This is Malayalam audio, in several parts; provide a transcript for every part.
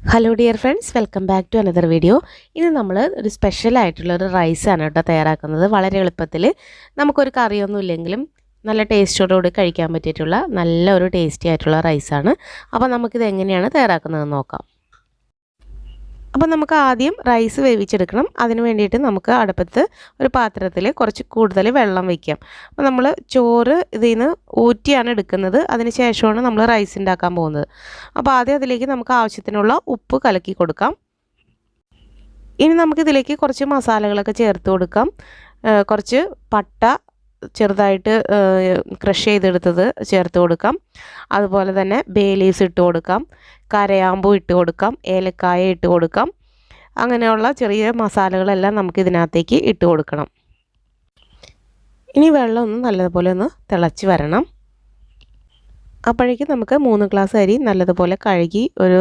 Hello dear friends welcome back to another video ഇന്ന് നമ്മൾ ഒരു സ്പെഷ്യൽ ആയിട്ടുള്ള ഒരു റൈസാണ് കേട്ടോ തയ്യാറാക്കുന്നത്. വളരെ എളുപ്പത്തിൽ നമുക്കൊരു കറിയൊന്നും ഇല്ലെങ്കിലും നല്ല ടേസ്റ്റോടുകൂടി കഴിക്കാൻ പറ്റിയിട്ടുള്ള നല്ല ഒരു ടേസ്റ്റി ആയിട്ടുള്ള റൈസാണ് അപ്പോൾ നമുക്കിത് എങ്ങനെയാണ് തയ്യാറാക്കുന്നതെന്ന് നോക്കാം. അപ്പോൾ നമുക്ക് ആദ്യം റൈസ് വേവിച്ചെടുക്കണം. അതിന് വേണ്ടിയിട്ട് നമുക്ക് അടുപ്പത്ത് ഒരു പാത്രത്തിൽ കുറച്ച് കൂടുതൽ വെള്ളം വയ്ക്കാം അപ്പോൾ നമ്മൾ ചോറ് ഇതിൽ നിന്ന് ഊറ്റിയാണ് എടുക്കുന്നത്. അതിന് ശേഷമാണ് നമ്മൾ റൈസ് ഉണ്ടാക്കാൻ പോകുന്നത്. അപ്പോൾ ആദ്യം അതിലേക്ക് നമുക്ക് ആവശ്യത്തിനുള്ള ഉപ്പ് കലക്കി കൊടുക്കാം. ഇനി നമുക്കിതിലേക്ക് കുറച്ച് മസാലകളൊക്കെ ചേർത്ത് കൊടുക്കാം. കുറച്ച് പട്ട ചെറുതായിട്ട് ക്രഷ് ചെയ്തെടുത്തത് ചേർത്ത് കൊടുക്കാം. അതുപോലെ തന്നെ ബേലീസ് ഇട്ട് കൊടുക്കാം. കരയാമ്പു ഇട്ട് കൊടുക്കാം. ഏലക്കായ ഇട്ട് കൊടുക്കാം. അങ്ങനെയുള്ള ചെറിയ മസാലകളെല്ലാം നമുക്ക് ഇതിനകത്തേക്ക് ഇട്ട് കൊടുക്കണം. ഇനി വെള്ളം ഒന്ന് നല്ലതുപോലെ ഒന്ന് തിളച്ച് വരണം. അപ്പോഴേക്കും നമുക്ക് മൂന്ന് ഗ്ലാസ് അരി നല്ലതുപോലെ കഴുകി ഒരു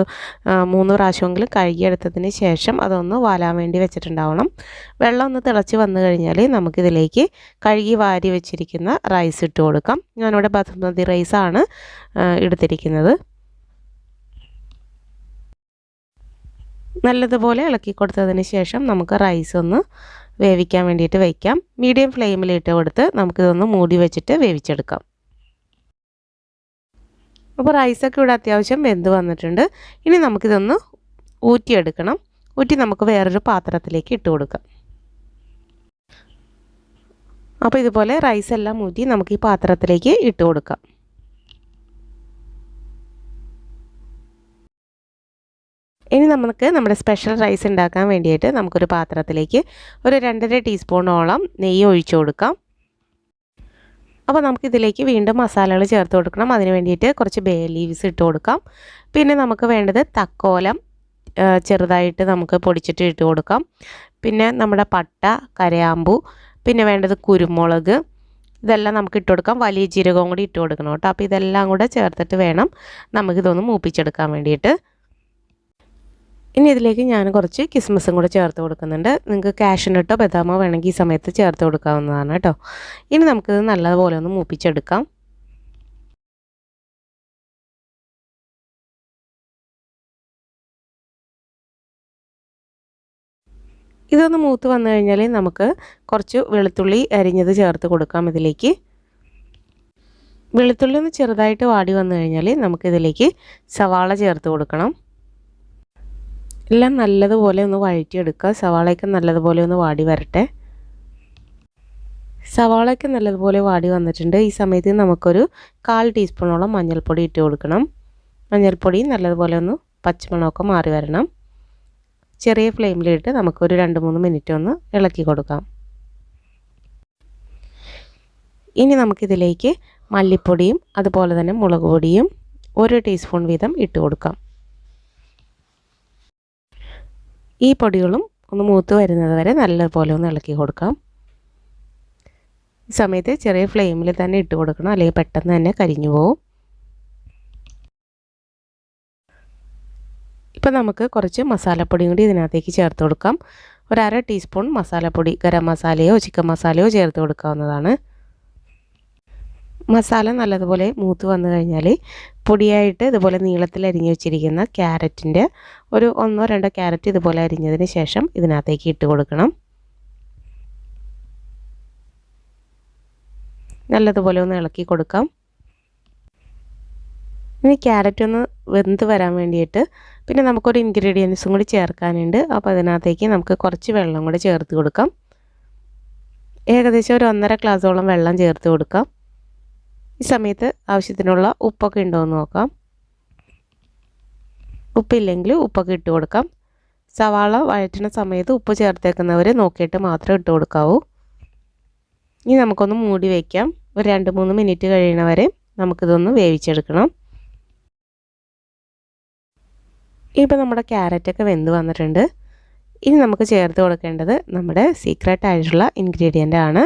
മൂന്ന് പ്രാവശ്യമെങ്കിലും കഴുകിയെടുത്തതിന് ശേഷം അതൊന്ന് വാലാൻ വേണ്ടി വെച്ചിട്ടുണ്ടാവണം. വെള്ളം ഒന്ന് തിളച്ച് വന്നു കഴിഞ്ഞാൽ നമുക്കിതിലേക്ക് കഴുകി വാരി വെച്ചിരിക്കുന്ന റൈസ് ഇട്ട് കൊടുക്കാം. ഞാനിവിടെ ബസുമതി റൈസാണ് എടുത്തിരിക്കുന്നത്. നല്ലതുപോലെ ഇളക്കി കൊടുത്തതിന് ശേഷം നമുക്ക് റൈസ് ഒന്ന് വേവിക്കാൻ വേണ്ടിയിട്ട് വയ്ക്കാം മീഡിയം ഫ്ലെയിമിൽ ഇട്ട് കൊടുത്ത് നമുക്കിതൊന്ന് മൂടി വെച്ചിട്ട് വേവിച്ചെടുക്കാം. അപ്പോൾ റൈസൊക്കെ ഇവിടെ അത്യാവശ്യം വെന്ത് വന്നിട്ടുണ്ട്. ഇനി നമുക്കിതൊന്ന് ഊറ്റിയെടുക്കണം. ഊറ്റി നമുക്ക് വേറൊരു പാത്രത്തിലേക്ക് ഇട്ട് കൊടുക്കാം. അപ്പോൾ ഇതുപോലെ റൈസ് എല്ലാം ഊറ്റി നമുക്ക് ഈ പാത്രത്തിലേക്ക് ഇട്ട് കൊടുക്കാം. ഇനി നമുക്ക് നമ്മുടെ സ്പെഷ്യൽ റൈസ് ഉണ്ടാക്കാൻ വേണ്ടിയിട്ട് നമുക്കൊരു പാത്രത്തിലേക്ക് ഒരു രണ്ടര ടീസ്പൂണോളം നെയ്യ് ഒഴിച്ചു കൊടുക്കാം. അപ്പോൾ നമുക്കിതിലേക്ക് വീണ്ടും മസാലകൾ ചേർത്ത് കൊടുക്കണം. അതിന് വേണ്ടിയിട്ട് കുറച്ച് ബേ ലീവ്സ് ഇട്ട് കൊടുക്കാം. പിന്നെ നമുക്ക് വേണ്ടത് തക്കോലം ചെറുതായിട്ട് നമുക്ക് പൊടിച്ചിട്ട് ഇട്ട് കൊടുക്കാം. പിന്നെ നമ്മുടെ പട്ട കരയാമ്പു പിന്നെ വേണ്ടത് കുരുമുളക്. ഇതെല്ലാം നമുക്ക് ഇട്ട് കൊടുക്കാം. വലിയ ജീരകവും കൂടി ഇട്ട് കൊടുക്കണം കേട്ടോ. അപ്പോൾ ഇതെല്ലാം കൂടെ ചേർത്തിട്ട് വേണം നമുക്കിതൊന്ന് മൂപ്പിച്ചെടുക്കാൻ വേണ്ടിയിട്ട്. ഇനി ഇതിലേക്ക് ഞാൻ കുറച്ച് കിസ്മസും കൂടെ ചേർത്ത് കൊടുക്കുന്നുണ്ട്. നിങ്ങൾക്ക് കാഷ്യനട്ടോ ബദാമോ വേണമെങ്കിൽ ഈ സമയത്ത് ചേർത്ത് കൊടുക്കാവുന്നതാണ് കേട്ടോ. ഇനി നമുക്കിത് നല്ലതുപോലെ ഒന്ന് മൂപ്പിച്ചെടുക്കാം. ഇതൊന്ന് മൂത്ത് വന്നു കഴിഞ്ഞാൽ നമുക്ക് കുറച്ച് വെളുത്തുള്ളി അരിഞ്ഞത് ചേർത്ത് കൊടുക്കാം ഇതിലേക്ക്. വെളുത്തുള്ളി ഒന്ന് ചെറുതായിട്ട് വാടി വന്നു കഴിഞ്ഞാൽ നമുക്കിതിലേക്ക് സവാള ചേർത്ത് കൊടുക്കണം. എല്ലാം നല്ലതുപോലെ ഒന്ന് വഴറ്റിയെടുക്കുക. സവാളയൊക്കെ നല്ലതുപോലെ ഒന്ന് വാടി വരട്ടെ. സവാളയൊക്കെ നല്ലതുപോലെ വാടി വന്നിട്ടുണ്ട്. ഈ സമയത്ത് നമുക്കൊരു കാൽ ടീസ്പൂണോളം മഞ്ഞൾപ്പൊടി ഇട്ട് കൊടുക്കണം. മഞ്ഞൾപ്പൊടി നല്ലതുപോലെ ഒന്ന് പച്ചമണമൊക്കെ മാറി വരണം. ചെറിയ ഫ്ലെയിമിലിട്ട് നമുക്കൊരു രണ്ട് മൂന്ന് മിനിറ്റ് ഒന്ന് ഇളക്കി കൊടുക്കാം. ഇനി നമുക്കിതിലേക്ക് മല്ലിപ്പൊടിയും അതുപോലെ തന്നെ മുളക് പൊടിയും ഒരു ടീസ്പൂൺ വീതം ഇട്ട് കൊടുക്കാം. ഈ പൊടികളും ഒന്ന് മൂത്ത് വരുന്നത് വരെ നല്ലപോലെ ഒന്ന് ഇളക്കി കൊടുക്കാം. ഈ സമയത്ത് ചെറിയ ഫ്ലെയിമിൽ തന്നെ ഇട്ട് കൊടുക്കണം. അല്ലെങ്കിൽ പെട്ടെന്ന് തന്നെ കരിഞ്ഞു പോവും. ഇപ്പം നമുക്ക് കുറച്ച് മസാലപ്പൊടിയും കൂടി ഇതിനകത്തേക്ക് ചേർത്ത് കൊടുക്കാം. ഒരു അര ടീസ്പൂൺ മസാലപ്പൊടി ഗരം മസാലയോ ചിക്കൻ മസാലയോ ചേർത്ത് കൊടുക്കാവുന്നതാണ്. മസാല നല്ലതുപോലെ മൂത്ത് വന്നു കഴിഞ്ഞാൽ പൊടിയായിട്ട് ഇതുപോലെ നീളത്തിൽ അരിഞ്ഞു വെച്ചിരിക്കുന്ന ക്യാരറ്റിന്റെ ഒരു ഒന്നോ രണ്ടോ ക്യാരറ്റ് ഇതുപോലെ അരിഞ്ഞതിന് ശേഷം ഇതിനകത്തേക്ക് ഇട്ട് കൊടുക്കണം. നല്ലതുപോലെ ഒന്ന് ഇളക്കി കൊടുക്കാം. ഇനി ക്യാരറ്റ് ഒന്ന് വെന്ത് വരാൻ വേണ്ടിയിട്ട് പിന്നെ നമുക്കൊരു ഇൻഗ്രീഡിയൻസും കൂടി ചേർക്കാനുണ്ട്. അപ്പോൾ അതിനകത്തേക്ക് നമുക്ക് കുറച്ച് വെള്ളം കൂടി ചേർത്ത് കൊടുക്കാം. ഏകദേശം ഒരു ഒന്നര ഗ്ലാസോളം വെള്ളം ചേർത്ത് കൊടുക്കാം. ഈ സമയത്ത് ആവശ്യത്തിനുള്ള ഉപ്പൊക്കെ ഉണ്ടോ എന്ന് നോക്കാം. ഉപ്പില്ലെങ്കിൽ ഉപ്പൊക്കെ ഇട്ട് കൊടുക്കാം. സവാള വഴറ്റുന്ന സമയത്ത് ഉപ്പ് ചേർത്തേക്കുന്നവർ നോക്കിയിട്ട് മാത്രം ഇട്ട് കൊടുക്കാവൂ. ഇനി നമുക്കൊന്ന് മൂടി വയ്ക്കാം ഒരു രണ്ട് മൂന്ന് മിനിറ്റ് കഴിയണവരെ നമുക്കിതൊന്ന് വേവിച്ചെടുക്കണം. ഇപ്പോൾ നമ്മുടെ ക്യാരറ്റൊക്കെ വെന്ത് വന്നിട്ടുണ്ട്. ഇനി നമുക്ക് ചേർത്ത് കൊടുക്കേണ്ടത് നമ്മുടെ സീക്രട്ട് ആയിട്ടുള്ള ഇൻഗ്രീഡിയന്റ് ആണ്.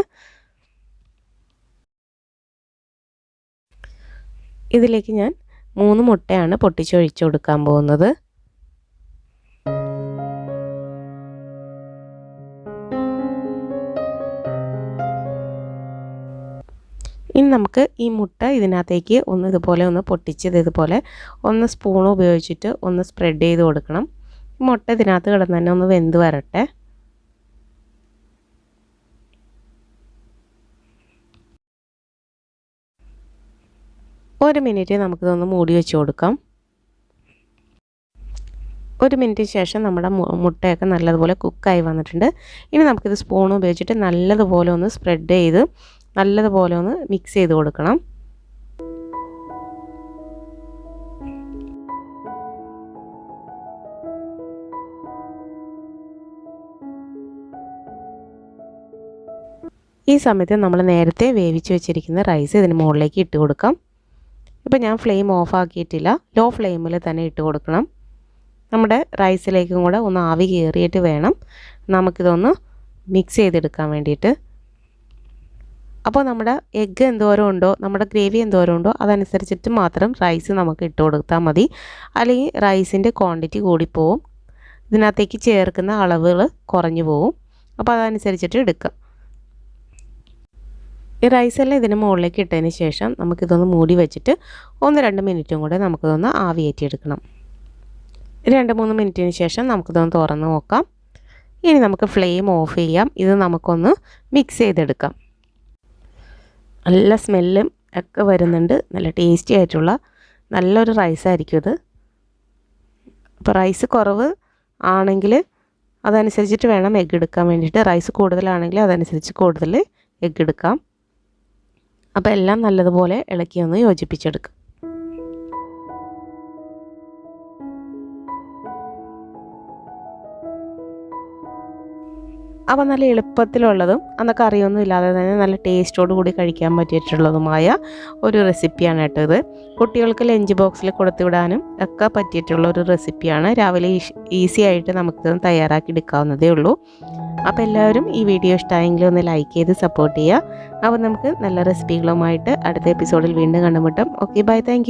ഇതിലേക്ക് ഞാൻ മൂന്ന് മുട്ടയാണ് പൊട്ടിച്ചൊഴിച്ച് കൊടുക്കാൻ പോകുന്നത്. ഇനി നമുക്ക് ഈ മുട്ട ഇതിനകത്തേക്ക് ഒന്ന് ഇതുപോലെ ഒന്ന് പൊട്ടിച്ചത് ഇതുപോലെ ഒന്ന് സ്പൂൺ ഉപയോഗിച്ചിട്ട് ഒന്ന് സ്പ്രെഡ് ചെയ്ത് കൊടുക്കണം. മുട്ട ഇതിനകത്ത് കിടന്ന് തന്നെ ഒന്ന് വെന്ത് വരട്ടെ. ഒരു മിനിറ്റ് നമുക്കിതൊന്ന് മൂടി വെച്ച് കൊടുക്കാം. ഒരു മിനിറ്റിന് ശേഷം നമ്മുടെ മുട്ടയൊക്കെ നല്ലതുപോലെ കുക്കായി വന്നിട്ടുണ്ട്. ഇനി നമുക്കിത് സ്പൂൺ ഉപയോഗിച്ചിട്ട് നല്ലതുപോലെ ഒന്ന് സ്പ്രെഡ് ചെയ്ത് നല്ലതുപോലെ ഒന്ന് മിക്സ് ചെയ്ത് കൊടുക്കണം. ഈ സമയത്ത് നമ്മൾ നേരത്തെ വേവിച്ച് വെച്ചിരിക്കുന്ന റൈസ് ഇതിന് മുകളിലേക്ക് ഇട്ട് കൊടുക്കാം. ഇപ്പോൾ ഞാൻ ഫ്ലെയിം ഓഫാക്കിയിട്ടില്ല. ലോ ഫ്ലെയിമിൽ തന്നെ ഇട്ട് കൊടുക്കണം. നമ്മുടെ റൈസിലേക്കും കൂടെ ഒന്ന് ആവി കയറിയിട്ട് വേണം. നമുക്കിതൊന്ന് മിക്സ് ചെയ്തെടുക്കാൻ വേണ്ടിയിട്ട്. അപ്പോൾ നമ്മുടെ എഗ്ഗ് എന്തോരം ഉണ്ടോ നമ്മുടെ ഗ്രേവി എന്തോരം ഉണ്ടോ അതനുസരിച്ചിട്ട് മാത്രം റൈസ് നമുക്ക് ഇട്ട് കൊടുത്താൽ മതി. അല്ലെങ്കിൽ റൈസിന്റെ ക്വാണ്ടിറ്റി കൂടിപ്പോവും. ഇതിനകത്തേക്ക് ചേർക്കുന്ന അളവുകൾ കുറഞ്ഞു പോവും. അപ്പോൾ അതനുസരിച്ചിട്ട് എടുക്കാം. ഈ റൈസെല്ലാം ഇതിന് മുകളിലേക്ക് ഇട്ടതിന് ശേഷം നമുക്കിതൊന്ന് മൂടി വെച്ചിട്ട് ഒന്ന് രണ്ട് മിനിറ്റും കൂടെ നമുക്കിതൊന്ന് ആവിയേറ്റിയെടുക്കണം. രണ്ട് മൂന്ന് മിനിറ്റിന് ശേഷം നമുക്കിതൊന്ന് തുറന്ന് നോക്കാം. ഇനി നമുക്ക് ഫ്ലെയിം ഓഫ് ചെയ്യാം. ഇത് നമുക്കൊന്ന് മിക്സ് ചെയ്തെടുക്കാം. നല്ല സ്മെല്ലും ഒക്കെ വരുന്നുണ്ട്. നല്ല ടേസ്റ്റി ആയിട്ടുള്ള നല്ലൊരു റൈസായിരിക്കും ഇത്. അപ്പോൾ റൈസ് കുറവ് ആണെങ്കിൽ അതനുസരിച്ചിട്ട് വേണം എഗ്ഗ് എടുക്കാൻ വേണ്ടിയിട്ട്. റൈസ് കൂടുതലാണെങ്കിൽ അതനുസരിച്ച് കൂടുതൽ എഗ്ഗ് എടുക്കാം. അപ്പോൾ എല്ലാം നല്ലതുപോലെ ഇളക്കി ഒന്ന് യോജിപ്പിച്ചെടുക്കുക അപ്പോൾ നല്ല എളുപ്പത്തിലുള്ളതും അന്ന് കറിയൊന്നും ഇല്ലാതെ തന്നെ നല്ല ടേസ്റ്റോട് കൂടി കഴിക്കാൻ പറ്റിയിട്ടുള്ളതുമായ ഒരു റെസിപ്പിയാണ് കേട്ടോ ഇത്. കുട്ടികൾക്ക് ലഞ്ച് ബോക്സിൽ കൊടുത്തുവിടാനും ഒക്കെ പറ്റിയിട്ടുള്ള ഒരു റെസിപ്പിയാണ് രാവിലെ ഈസി ആയിട്ട് നമുക്ക് തയ്യാറാക്കി എടുക്കാവുന്നതേ ഉള്ളൂ. അപ്പോൾ എല്ലാവരും ഈ വീഡിയോ ഇഷ്ടമായെങ്കിൽ ഒന്ന് ലൈക്ക് ചെയ്ത് സപ്പോർട്ട് ചെയ്യുക. അപ്പോൾ നമുക്ക് നല്ല റെസിപ്പികളുമായിട്ട് അടുത്ത എപ്പിസോഡിൽ വീണ്ടും കണ്ടുമുട്ടാം. Okay bye thank